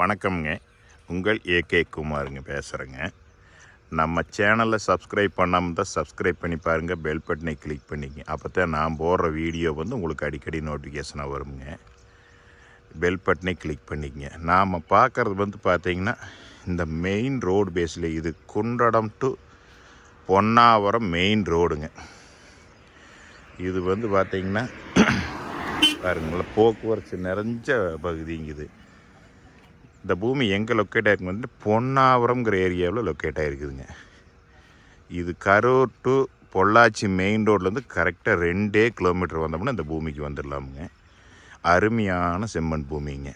வணக்கம்ங்க. உங்கள் ஏகே குமாருங்க பேசுகிறேங்க நம்ம சேனலை சப்ஸ்கிரைப் பண்ணாமல் தான் சப்ஸ்கிரைப் பண்ணி பாருங்கள் பெல் பட்டனை கிளிக் பண்ணிங்க. அப்போ தான் நான் போடுற வீடியோ வந்து உங்களுக்கு அடிக்கடி நோட்டிஃபிகேஷனாக வருங்க. பெல் பட்டனை கிளிக் பண்ணிக்கங்க நாம் பார்க்குறது வந்து பார்த்திங்கன்னா இந்த மெயின் ரோடு பேஸில் இது குண்டடம் டு பொன்னாவரம் மெயின் ரோடுங்க இது வந்து பார்த்தீங்கன்னா பாருங்களேன் போக்குவரத்து நிறைஞ்ச பகுதிங்குது இந்த பூமி எங்கே லொக்கேட் ஆகிருக்கு வந்து பொன்னாவரம்ங்கிற ஏரியாவில் லொக்கேட் ஆகிருக்குதுங்க இது கரூர் டு பொள்ளாச்சி மெயின் ரோட்லேருந்து கரெக்டாக ரெண்டே கிலோமீட்டர் வந்தோம்னா இந்த பூமிக்கு வந்துடலாமுங்க. அருமையான செம்மண் பூமிங்க.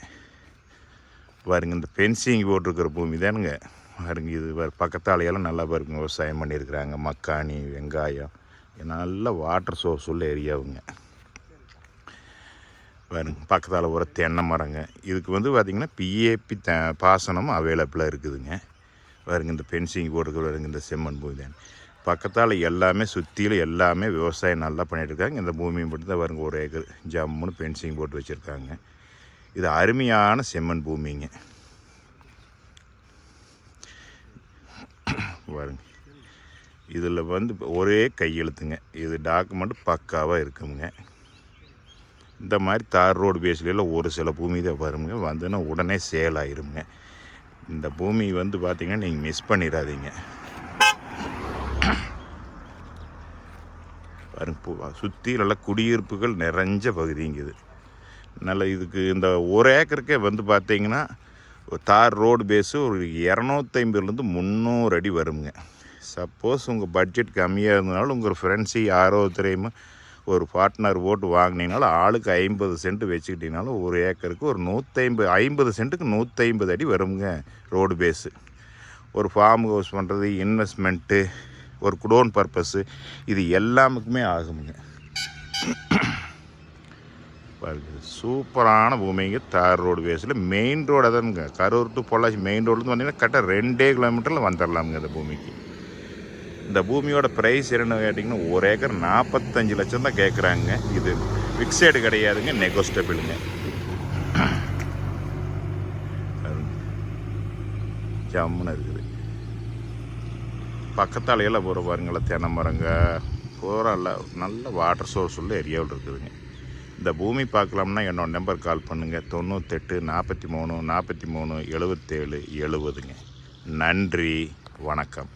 பாருங்க இந்த ஃபென்சிங் போட்டிருக்கிற பூமி தானுங்க. பாருங்க இது பக்கத்தாலையெல்லாம் நல்லா பாருங்க விவசாயம் பண்ணியிருக்கிறாங்க. மக்காணி வெங்காயம் நல்ல வாட்டர் சோர்ஸ் உள்ள ஏரியாவுங்க பாருங்க பக்கத்தால் ஒரு தென்னை மரங்க. இதுக்கு வந்து பார்த்திங்கன்னா பிஏபி த பாசனம் அவைலபிளாக இருக்குதுங்க. பாருங்க இந்த பென்சிங் போட்டுருக்க வருங்க இந்த செம்மண் பூமி தான். பக்கத்தால் எல்லாமே சுற்றிலும் எல்லாமே விவசாயம் நல்லா பண்ணிட்டு இருக்காங்க இந்த பூமியை மட்டும் தான் பாருங்க ஒரு ஏக்கர் ஜம்முன்னு பென்சிங் போட்டு வச்சுருக்காங்க. இது அருமையான செம்மண் பூமிங்க. பாருங்க. இதில் வந்து ஒரே கையெழுத்துங்க. இது டாக்குமெண்ட் பக்காவாக இருக்குங்க. இந்த மாதிரி தார் ரோடு பேஸ்களில் ஒரு சில பூமி தான் வருங்க. வந்துன்னா உடனே சேல் ஆயிருங்க. இந்த பூமி வந்து பார்த்திங்கன்னா நீங்கள் மிஸ் பண்ணிடாதீங்க. பாருங்க சுற்றி நல்லா குடியிருப்புகள் நிறைஞ்ச பகுதிங்குது நல்ல இதுக்கு இந்த ஒரு ஏக்கருக்கே வந்து பார்த்தீங்கன்னா தார் ரோடு பேஸு ஒரு இரநூத்தைம்பதுலேருந்து முந்நூறு அடி வருங்க. சப்போஸ் உங்கள் பட்ஜெட் கம்மியாக இருந்தாலும் உங்கள் ஃப்ரெண்ட்ஸு யாரோ ஒருத்தரையுமே ஒரு பார்ட்னர் ஓட்டு வாங்கினீங்கனாலும் ஆளுக்கு ஐம்பது சென்ட் வச்சுக்கிட்டீங்கனாலும் ஒரு ஏக்கருக்கு ஒரு நூற்றைம்பது ஐம்பது சென்ட்டுக்கு நூற்றைம்பது அடி வருங்க ரோடு பேஸு ஒரு ஃபார்ம் ஹவுஸ் பண்ணுறது இன்வெஸ்ட்மெண்ட்டு ஒரு குடோன் பர்பஸ்ஸு இது எல்லாமுக்குமே ஆகுமுங்க. பாருங்க சூப்பரான பூமிங்க தார் ரோடு பேஸில் மெயின் ரோடு தானுங்க கரூர் டு பொள்ளாச்சி மெயின் ரோட்லேருந்து வந்தீங்கன்னா கரெக்டாக ரெண்டே கிலோமீட்டரில் வந்துடலாமுங்க அந்த பூமிக்கு. இந்த பூமியோட ப்ரைஸ் என்னென்னு கேட்டிங்கன்னா ஒரு ஏக்கர் நாற்பத்தஞ்சு லட்சம் தான் கேட்குறாங்க இது ஃபிக்ஸடு கிடையாதுங்க நெகோஸ்டபிளுங்க ஜம்முன்னு இருக்குது. பக்கத்தால எல்லாம் போகிற பாருங்களேன் தென்னை மரங்க. பூரா நல்ல வாட்டர் சோர்ஸ் உள்ள ஏரியாவில் இருக்குதுங்க. இந்த பூமி பார்க்கலாம்னா என்னோட நம்பர் கால் பண்ணுங்கள் தொண்ணூத்தெட்டு நாற்பத்தி மூணு நாற்பத்தி மூணு எழுபத்தேழு எழுபதுங்க நன்றி வணக்கம்.